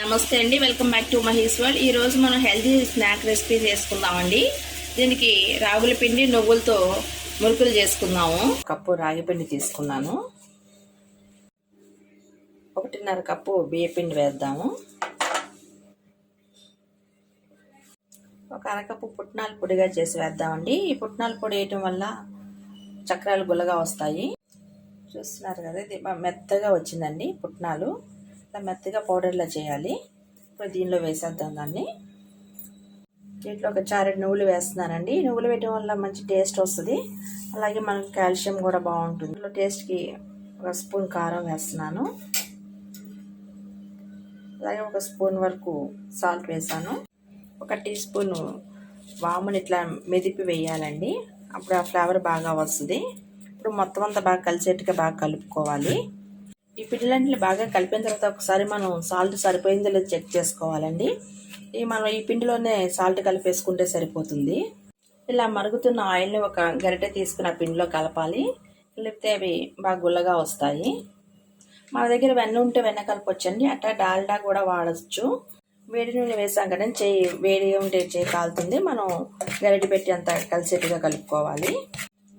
నమస్తే అండి welcome back to Mahesh world. ఈరోజు మనం హెల్దీ స్నాక్ రెసిపీ చేసుకుందామండి. దీనికి రాగుల పిండి నువ్వులతో మురుకులు చేసుకుందాము. కప్పు రాగి పిండి తీసుకున్నాను. ఒకటిన్నర కప్పు బియ్య పిండి వేద్దాము. ఒక అరకప్పు పుట్నాల పొడిగా చేసి వేద్దామండి. ఈ పుట్నాల పొడి వేయటం వల్ల చక్రాలు గుల్లగా వస్తాయి. చూస్తున్నారు కదా ఇది మెత్తగా వచ్చిందండి పుట్నాలు. ఇట్లా మెత్తగా పౌడర్లా చేయాలి. ఇప్పుడు దీనిలో వేసేద్దాం దాన్ని. దీంట్లో ఒక చారెడు నువ్వులు వేస్తున్నానండి. నువ్వులు వేయడం వల్ల మంచి టేస్ట్ వస్తుంది. అలాగే మనకు కాల్షియం కూడా బాగుంటుంది. ఇందులో టేస్ట్కి ఒక స్పూన్ కారం వేస్తున్నాను. అలాగే ఒక స్పూన్ వరకు సాల్ట్ వేసాను. ఒక టీ స్పూన్ వాముని ఇట్లా మెదిపి వేయాలండి. అప్పుడు ఆ ఫ్లేవర్ బాగా వస్తుంది. ఇప్పుడు మొత్తం అంతా బాగా కలిసేట్టుగా బాగా కలుపుకోవాలి. ఈ పిండిలంటిని బాగా కలిపిన తర్వాత ఒకసారి మనం సాల్ట్ సరిపోయిందో లేదో చెక్ చేసుకోవాలండి. ఈ మనం ఈ పిండిలోనే సాల్ట్ కలిపేసుకుంటే సరిపోతుంది. ఇలా మరుగుతున్న ఆయిల్ని ఒక గరిటె తీసుకుని ఆ పిండిలో కలపాలి. కలిపితే అవి బాగా గుల్లగా వస్తాయి. మన దగ్గర వెన్న ఉంటే వెన్న కలపొచ్చండి అట్లా డాల్డా కూడా వాడచ్చు. వేడి నూనె వేసాం కదా చేయి వేడి ఉంటే చేయి కాలుతుంది. మనం గరిటె పెట్టి అంత కలిసేట్టుగా కలుపుకోవాలి.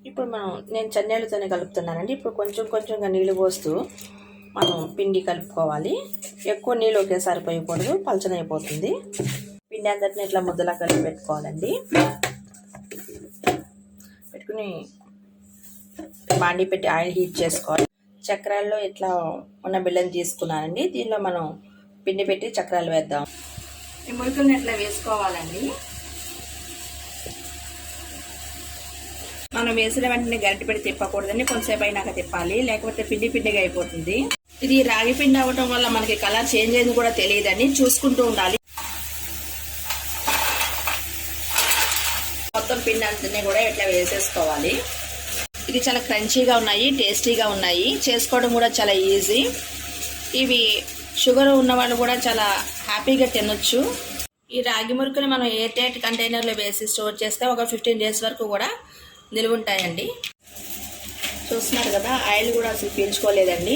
ఇప్పుడు మనం నేను చన్నీళ్ళతోనే కలుపుతున్నానండి. ఇప్పుడు కొంచెం కొంచెంగా నీళ్ళు పోస్తూ మనం పిండి కలుపుకోవాలి. ఎక్కువ నీళ్ళు ఒకేసారి పోయకూడదు పలచనైపోతుంది. పిండి అంతటిని ఇట్లా ముద్దలా కలిపి పెట్టుకోవాలండి. పెట్టుకుని బాండి పెట్టి ఆయిల్ హీట్ చేసుకోవాలి. చక్రాల్లో ఇట్లా ఉన్న బిళ్ళని తీసుకున్నానండి. దీనిలో మనం పిండి పెట్టి చక్రాలు వేద్దాం. ఈ మురుకులను ఇట్లా వేసుకోవాలండి? మనం వేసిన వెంటనే గరిటె పెట్టి తిప్పకూడదండి. కొంతసేపు అయినాక తిప్పాలి. లేకపోతే పిండి పిండిగా అయిపోతుంది. ఇది రాగి పిండి అవ్వటం వల్ల మనకి కలర్ చేంజ్ అయింది కూడా తెలియదండి. చూసుకుంటూ ఉండాలి. మొత్తం పిండి అంతనే కూడా ఇట్లా వేసేసుకోవాలి. ఇది చాలా క్రంచీగా ఉన్నాయి టేస్టీగా ఉన్నాయి. చేసుకోవడం కూడా చాలా ఈజీ. ఇవి షుగర్ ఉన్న వాళ్ళు కూడా చాలా హ్యాపీగా తినొచ్చు. ఈ రాగి మురుకుని మనం ఎయిర్ టైట్ కంటైనర్లో వేసి స్టోర్ చేస్తే ఒక ఫిఫ్టీన్ డేస్ వరకు కూడా నిలువ ఉంటాయండి చూస్తున్నారు కదా ఆయిల్ కూడా అసలు పీల్చుకోలేదండి.